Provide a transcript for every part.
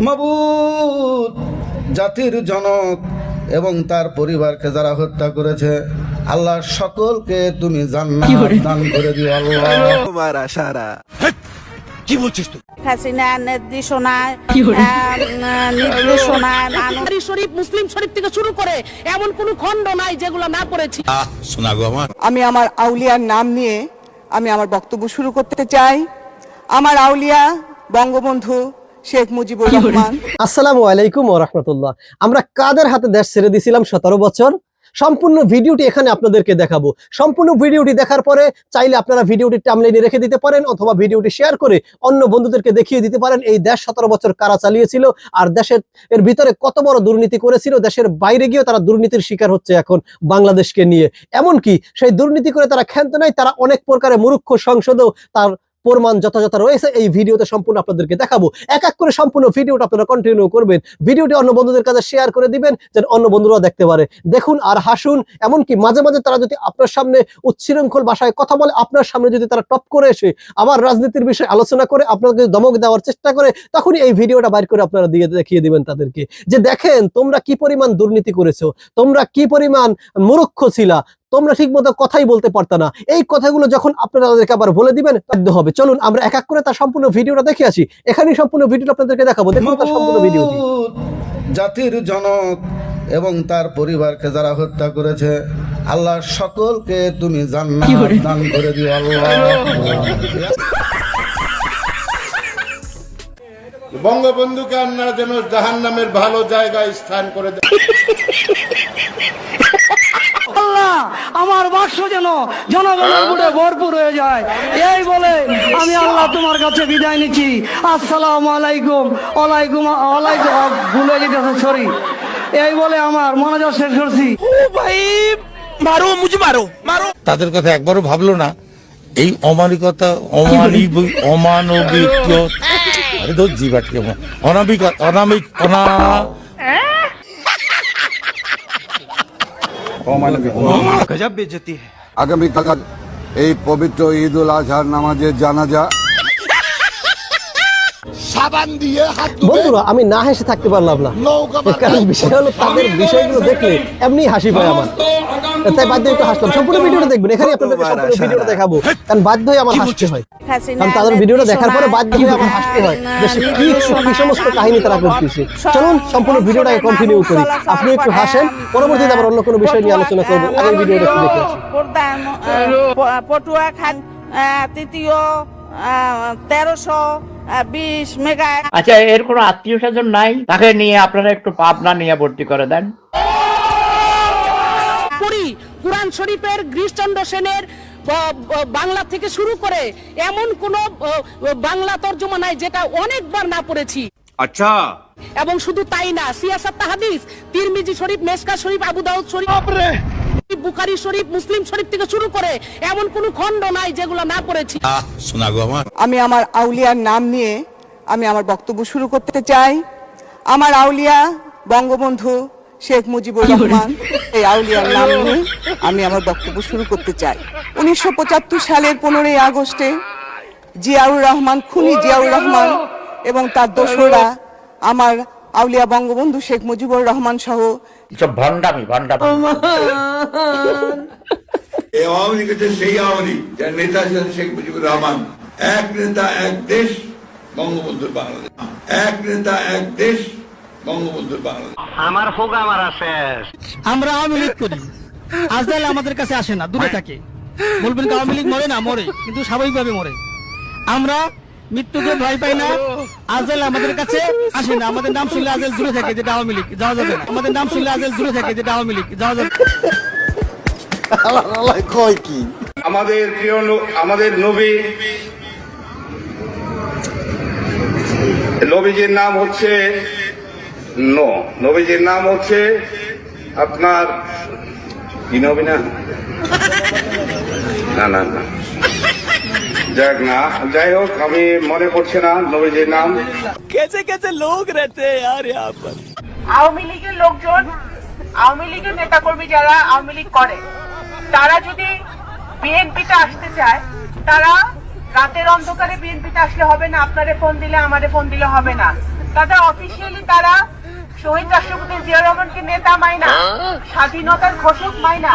মাবুদ জাতির জনক এবং তার পরিবারকে যারা হত্যা করেছে আল্লাহ সকলকে তুমি জান্নাত দান করে দিও আল্লাহ। হাসিনা নির্দেশনায় আহ, নির্দেশনায় মানুষ। শরীফ মুসলিম শরীফ থেকে শুরু করে এমন কোন খণ্ড নাই যেগুলো না পড়েছি। আমি আমার আউলিয়ার নাম নিয়ে আমি আমার বক্তব্য শুরু করতে চাই। আমার আউলিয়া বঙ্গবন্ধু শেখ মুজিবুর রহমান। আসসালামু আলাইকুম ও রহমতুল্লাহ। আমরা কাদের হাতে দেশ ছেড়ে দিয়েছিলাম সতেরো বছর? সম্পূর্ণ ভিডিওটি এখানে আপনাদেরকে দেখাবো। সম্পূর্ণ ভিডিওটি দেখার পরে চাইলে আপনারা ভিডিওটি টামলাইনে রেখে দিতে পারেন অথবা ভিডিওটি শেয়ার করে অন্য বন্ধুদেরকে দেখিয়ে দিতে পারেন এই দেশ সতেরো বছর কারা চালিয়েছিল আর দেশের এর ভিতরে কত বড় দুর্নীতি করেছিল দেশের বাইরে গিয়েও তারা দুর্নীতির শিকার হচ্ছে এখন বাংলাদেশকে নিয়ে। এমনকি সেই দুর্নীতি করে তারা ক্ষান্ত নাই তারা অনেক প্রকারে মূর্খ সংসদেও তার প্রমাণ যথাযথ রয়েছে। এই ভিডিওতে সম্পূর্ণ আপনাদেরকে দেখাবো। এক এক করে সম্পূর্ণ ভিডিওটা আপনারা কন্টিনিউ করবেন। ভিডিওটি অন্য বন্ধুদের কাছে শেয়ার করে দিবেন, যেন অন্য বন্ধুরা দেখতে পারে। দেখুন আর হাসুন, এমনকি মাঝে মাঝে তারা যদি আপনার সামনে উচ্ছৃঙ্খল ভাষায় কথা বলে, আপনার সামনে যদি তারা টপ করে এসে আবার রাজনীতির বিষয়ে আলোচনা করে, আপনাকে দমক দেওয়ার চেষ্টা করে, তখনই এই ভিডিওটা বাইর করে আপনারা দিয়ে দেখিয়ে দিবেন তাদেরকে। যে দেখেন, তোমরা কি পরিমাণ দুর্নীতি করেছ? তোমরা কি পরিমাণ মূর্খ ছিলা? তোমরা ঠিক মতো কথাই বলতে পারতা না। এই কথাগুলো যখন আপনারা তাদেরকে আবার বলে দিবেন বাধ্য হবে। চলুন আমরা এক এক করে তার সম্পূর্ণ ভিডিওটা দেখে আসি। এখানেই সম্পূর্ণ ভিডিওটা আপনাদেরকে দেখাবো। দেখুন তার সম্পূর্ণ ভিডিওটি। জাতির জনক এবং তার পরিবারকে যারা হত্যা করেছে আল্লাহ সকলকে তুমি জান্নাত দান করে দিও আল্লাহ। বঙ্গবন্ধুকে আপনারা যেন জাহান নামের ভালো জায়গায় স্থান করে দেন। আল্লাহ আমার বাক্স যেন জনগণের বুড়ে ভরপুর হয়ে যায়। এই বলে আমি আল্লাহ তোমার কাছে বিদায় নিচ্ছি। আসসালামু আলাইকুম। ওয়ালাইকুম ওয়ালাইকুম ভুলে যেতেছে সরি এই বলে আমার মনোযোগ শেষ করছি। তাদের কথা একবারও ভাবলো না। এই অমানিকতা অমানবিক অমানবিক আরে তো জিবাটকে অনামিক বেজতি। হ্যাঁ আগামীকাল এই পবিত্র ঈদ উল আজহার নামাজের জানাজা সাবান দিয়ে হাত বন্ধুরা আমি না হেসে থাকতে পারলাম না। কারণ বিষয় হলো তাদের বিষয়গুলো দেখলে এমনি হাসি পায় আমার। তাই বাধ্য একটু হাসলাম। সম্পূর্ণ ভিডিওটা দেখবেন। এখানে আপনাদেরকে সম্পূর্ণ ভিডিওটা দেখাবো। কারণ বাধ্য হয়ে আমার হাসতে হয়। কারণ তাদের ভিডিওটা দেখার পরে বাধ্য হয়ে আমার হাসতে হয়। যে কি কি সমস্ত কাহিনী তারা করতেছে চলুন সম্পূর্ণ ভিডিওটাকে কন্টিনিউ করি। আপনি একটু হাসেন। পরবর্তীতে আবার অন্য কোনো বিষয় নিয়ে আলোচনা করব। আগে ভিডিওটা একটু দেখে আসি। পটুয়া খান তৃতীয় তেরোশো বিশ মেগা আচ্ছা এর কোনো আত্মীয় স্বজন নাই? তাকে নিয়ে আপনারা একটু পাবনা নিয়ে ভর্তি করে দেন। পড়ি কোরআন শরীফের গিরিশচন্দ্র সেনের বাংলা থেকে শুরু করে এমন কোন বাংলা তর্জমা নাই যেটা অনেকবার না পড়েছি। আচ্ছা। এবং শুধু তাই না সিয়াসাত তাহাদিস তিরমিজি শরীফ মেসকা শরীফ আবু দাউদ শরীফ বুখারী শরীফ মুসলিম শরীফ থেকে শুরু করে এমন কোন খণ্ড নাই যেগুলো না পড়েছি। শোনা গো আমার। আমি আমার আউলিয়ার নাম নিয়ে আমি আমার বক্তব্য শুরু করতে চাই। আমার আউলিয়া বঙ্গবন্ধু শেখ মুজিবুর রহমান এই আউলিয়ার নাম নিয়ে আমি আমার বক্তব্য শুরু করতে চাই। উনিশশো পঁচাত্তর সালের পনেরোই আগস্টে জিয়াউর রহমান খুনি জিয়াউর রহমান এবং তার দোসররা আমার আউলিয়া বঙ্গবন্ধু শেখ মুজিবুর রহমান সহ সব ভণ্ডামি ভণ্ডামি আওয়ামী লীগ হচ্ছে সেই আওয়ামী লীগ যার নেতা ছিলেন শেখ মুজিবুর রহমান। এক নেতা এক দেশ বঙ্গবন্ধুর বাংলাদেশ। এক নেতা এক দেশ বঙ্গবন্ধুর বাংলাদেশ। আমরা আওয়ামী লীগ করি। আজদাল আমাদের কাছে আসে না দূরে থাকে। বলবেন আওয়ামী লীগ মরে না মরে কিন্তু স্বাভাবিকভাবে মরে। আমরা মৃত্যুকে ভয় পাই না। আজেল আমাদের কাছে আসে না। আমাদের নাম শুনলে আজেল দূরে থাকে যেটা আওয়ামী লীগ। যাওয়া যাবে আমাদের নাম শুনলে আজেল দূরে থাকে যেটা আওয়ামী লীগ। যাওয়া যাবে কয় কি? আমাদের প্রিয় আমাদের নবী নবীজির নাম হচ্ছে নো। নবীজির নাম হচ্ছে আপনার কি নবী না? না না না। যাক না। যাই হোক আমি মনে করছি না নবীজির নাম। আওয়ামী লীগের লোকজন আওয়ামী লীগের নেতাকর্মী যারা আওয়ামী লীগ করে তারা যদি বিএনপিতে আসতে চায় তারা রাতের অন্ধকারে বিএনপিতে আসলে হবে না আপনারে ফোন দিলে আমারে ফোন দিলে হবে না। তাদের অফিসিয়ালি তারা শহীদ রাষ্ট্রপতি জিয়া রহমানকে নেতা মাইনা স্বাধীনতার ঘোষক মাইনা।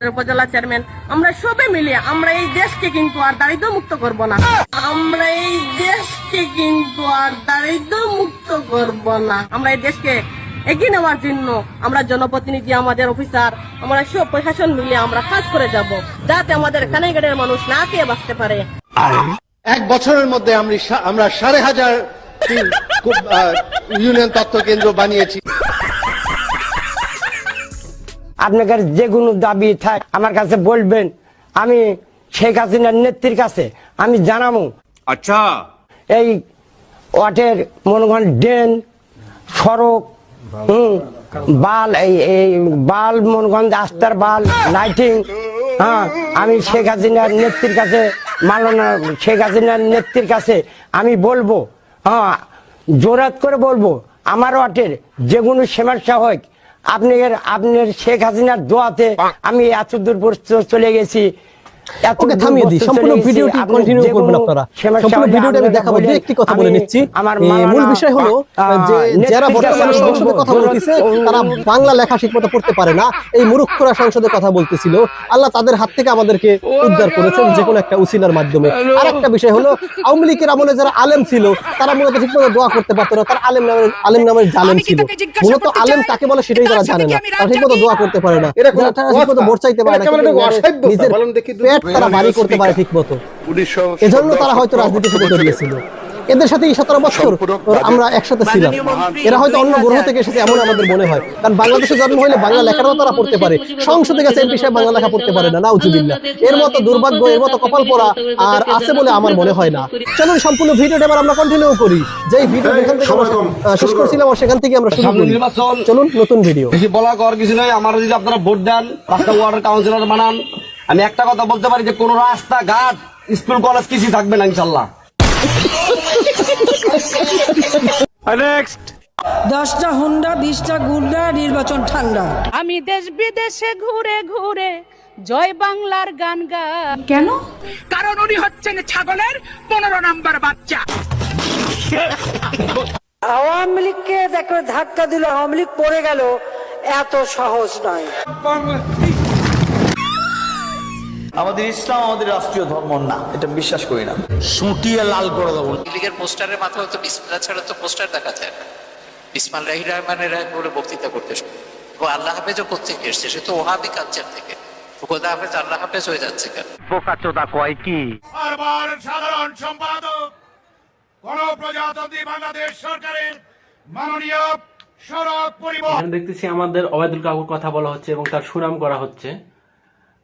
উপজেলা চেয়ারম্যান, আমরা সবে মিলে, আমরা এই দেশকে কিন্তু আর দারিদ্র মুক্ত করব না। আমরা এই দেশকে কিন্তু আর দারিদ্র মুক্ত করব না। আমরা এই দেশকে এগিয়ে নেওয়ার জন্য আমরা জনপ্রতিনিধি, আমাদের অফিসার, আমরা সব প্রশাসন মিলে আমরা কাজ করে যাব, যাতে আমাদের কানাইগড়ের মানুষ না খেয়ে বাঁচতে পারে। এক বছরের মধ্যে আমরা সাড়ে হাজার ইউনিয়ন তত্ত্ব কেন্দ্র বানিয়েছি। আপনাদের যে কোনো দাবি থাক আমার কাছে বলবেন। আমি শেখ হাসিনার নেত্রীর কাছে আমি জানাব। আচ্ছা। এই ওয়াটের মনে করেন ড্রেন সড়ক হুম বাল এই এই বাল মনে যে আস্তার বাল লাইটিং হ্যাঁ আমি শেখ হাসিনার নেত্রীর কাছে মালানা শেখ হাসিনার নেত্রীর কাছে আমি বলব হ্যাঁ জোরাত করে বলব আমার ওয়াটের যে কোনো সমস্যা হোক আপনার আপনার শেখ হাসিনার দোয়াতে আমি এত দূর চলে গেছি। এত থামিয়ে দিই। সম্পূর্ণ ভিডিওটি কন্টিনিউ করবেন আপনারা। সম্পূর্ণ ভিডিওটি আমি দেখাবো বলেন। একটি কথা বলে নিচ্ছি। মূল বিষয় হলো যে যারা বর্তমানে সংসদে কথা বলতেছে তারা বাংলা লেখা ঠিক পড়তে পারে না। এই মূর্খরা সংসদে কথা বলতেছিল। আল্লাহ তাদের হাত থেকে আমাদেরকে উদ্ধার করেছেন যে কোনো একটা উসিলার মাধ্যমে। আর একটা বিষয় হলো আওয়ামী লীগের আমলে যারা আলেম ছিল তারা মূলত ঠিক মতো দোয়া করতে পারতো না। তার আলেম নামের আলেম নামের জালেম ছিল। মূলত আলেম কাকে বলে সেটাই তারা জানে না। তারা ঠিক মতো দোয়া করতে পারে না। তারা ভোট চাইতে পারে না? নিজের পেট তারা বাড়ি করতে পারে ঠিক মতো এজন্য তারা হয়তো রাজনীতির সাথে জড়িয়েছিল এদের সাথে এই সতেরো বছর আমরা একসাথে ছিলাম। এরা হয়তো অন্য গ্রহ থেকে এসেছে এমন আমাদের মনে হয়। কারণ বাংলাদেশে জন্ম হলে বাংলা লেখাটাও তারা পড়তে পারে। সংসদে গেছে এমপি সাহেব বাংলা লেখা পড়তে পারে না নাউজুবিল্লাহ এর মতো দুর্ভাগ্য এর মতো কপাল পড়া আর আছে বলে আমার মনে হয় না। চলুন সম্পূর্ণ ভিডিওটা এবার আমরা কন্টিনিউ করি। যেই ভিডিও এখান থেকে শেষ করছিলাম আর সেখান থেকে আমরা শুরু করি। চলুন নতুন ভিডিও বলা কর কিছু নয় আমার যদি আপনারা ভোট দেন রাস্তা ওয়ার্ডের কাউন্সিলর বানান। আমি একটা কথা বলতে পারি যে কোন রাস্তা ঘাট স্কুল কলেজ কিছু থাকবে না ইনশাল্লাহ। দশটা হুন্ডা বিশটা গুন্ডা নির্বাচন ঠান্ডা। আমি দেশ বিদেশে ঘুরে ঘুরে জয় বাংলার গান গাই কেন? কারণ উনি হচ্ছেন ছাগলের পনেরো নাম্বার বাচ্চা। আওয়ামী লীগকে দেখো ধাক্কা দিল আওয়ামী লীগ পড়ে গেল এত সহজ নয়। আমাদের ইসলাম আমাদের রাষ্ট্রীয় ধর্ম না এটা বিশ্বাস করি না। সুটিয়ে লাল করে দেবো। লীগের পোস্টারের মাথায় তো বিসমিল্লাহ ছাড়া তো পোস্টার দেখা যায় না। বিসমাল রাহি রহমানের বলে বক্তৃতা করতে ও আল্লাহ হাফেজও কোথেকে এসছে? সে তো ওহাবি কালচার থেকে। খোদা হাফেজ আল্লাহ হাফেজ হয়ে যাচ্ছে কেন? বারবার সাধারণ সম্পাদক গণপ্রজাতন্ত্রী বাংলাদেশ সরকারের মাননীয় সড়ক পরিবহন দেখতেছি আমাদের অবায়দুল কাকুর কথা বলা হচ্ছে এবং তার সুনাম করা হচ্ছে।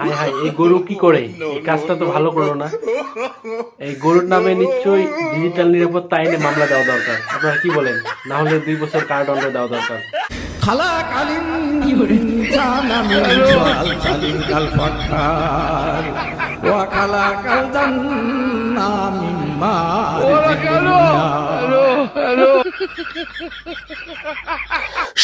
হাই হাই এই গরু কি করে? এই কাজটা তো ভালো করল না। এই গরুর নামে নিশ্চয়ই ডিজিটাল নিরাপত্তা আইনে মামলা দেওয়া দরকার। আপনারা কি বলেন? না হলে দুই বছর কারাদণ্ড দেওয়া দরকার।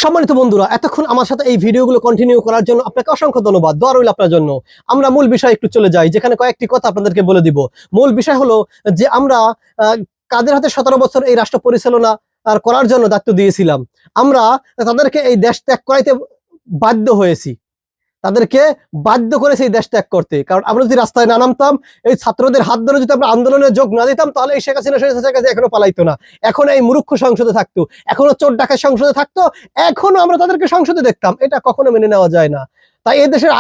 সম্মানিত বন্ধুরা, এতক্ষণ আমার সাথে এই ভিডিওগুলো কন্টিনিউ করার জন্য আপনাকে অসংখ্য ধন্যবাদ। দোয়া রইল আপনার জন্য। আমরা মূল বিষয় একটু চলে যাই, যেখানে কয়েকটি কথা আপনাদেরকে বলে দিব। মূল বিষয় হলো যে আমরা কাদের হাতে সতেরো বছর এই রাষ্ট্র পরিচালনা করার জন্য দায়িত্ব দিয়েছিলাম। আমরা তাদেরকে এই দেশ ত্যাগ করাইতে বাধ্য হয়েছি। তাদেরকে বাধ্য করে সেই দেশ ত্যাগ করতে। কারণ আমরা যদি রাস্তায় না নামতাম, এই ছাত্রদের হাত ধরে যদি আমরা আন্দোলনে যোগ না দিতাম, তাহলে এই শেখ হাসিনা শেখ কাছে এখনও পালাইতো না। এখন এই মুরুক্ষ সংসদে থাকতো। এখনও চোর ডাকা সংসদে থাকতো। এখনও আমরা তাদেরকে সংসদে দেখতাম। এটা কখনো মেনে নেওয়া যায় না। তাই এই দেশের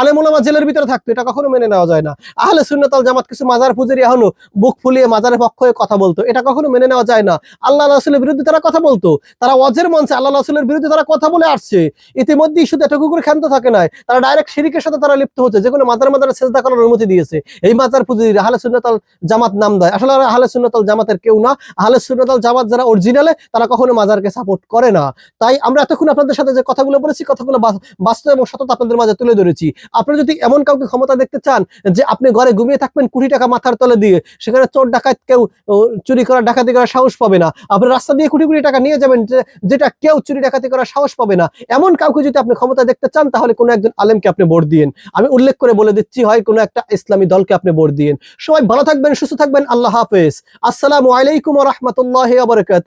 জেলের ভিতরে থাকতো, এটা কখনো মেনে নেওয়া যায় না। আহলে সুন্নতাল জামাত কিছু মাজার পুজের এখনও বুক ফুলিয়ে মাজারের পক্ষ হয়ে কথা বলতো, এটা কখনো মেনে নেওয়া যায় না। আল্লাহ রাসুলের বিরুদ্ধে তারা কথা বলতো, তারা অজের মঞ্চে আল্লাহ রাসুলের বিরুদ্ধে তারা কথা বলে আসছে। ইতিমধ্যেই শুধু এটুকু করে ক্ষান্ত থাকে নাই, তারা ডাইরেক্ট শিরিকের সাথে তারা লিপ্ত হচ্ছে যে কোনো মাজার মাজারে চেষ্টা করার অনুমতি দিয়েছে। এই মাজার পুজোর আহলে সুন্নতাল জামাত নাম দেয়। আসলে আহলে সুন্নতাল জামাতের কেউ না, আহলে সুন্নতাল জামাত যারা অরিজিনালে তারা কখনো মাজারকে সাপোর্ট করে না। তাই আমরা এতক্ষণ আপনাদের সাথে যে কথাগুলো বলেছি, কথাগুলো বাস- বাস্তব এবং সততা আপনাদের মাঝে তুলে ধরেছি। আপনারা যদি এমন কাউকে ক্ষমতা দেখতে চান যে আপনি ঘরে ঘুমিয়ে থাকবেন কোটি টাকা মাথার তলে দিয়ে, সেখানে চোর ডাকাত কেউ চুরি করা, ডাকাতি করার সাহস পাবে না। আপনি রাস্তা দিয়ে কোটি কোটি টাকা নিয়ে যাবেন যেটা কেউ চুরি ডাকাতি করার সাহস পাবে না। এমন কাউকে যদি আপনি ক্ষমতা দেখতে চান, তাহলে কোনো একজন আলেমকে আপনি ভোট দিন আমি উল্লেখ করে বলে দিচ্ছি, হয় কোনো একটা ইসলামী দলকে আপনি ভোট দিন সবাই ভালো থাকবেন, সুস্থ থাকবেন, আল্লাহ হাফেজ। আসসালামু আলাইকুম রহমতুল্লাহ আবরকাত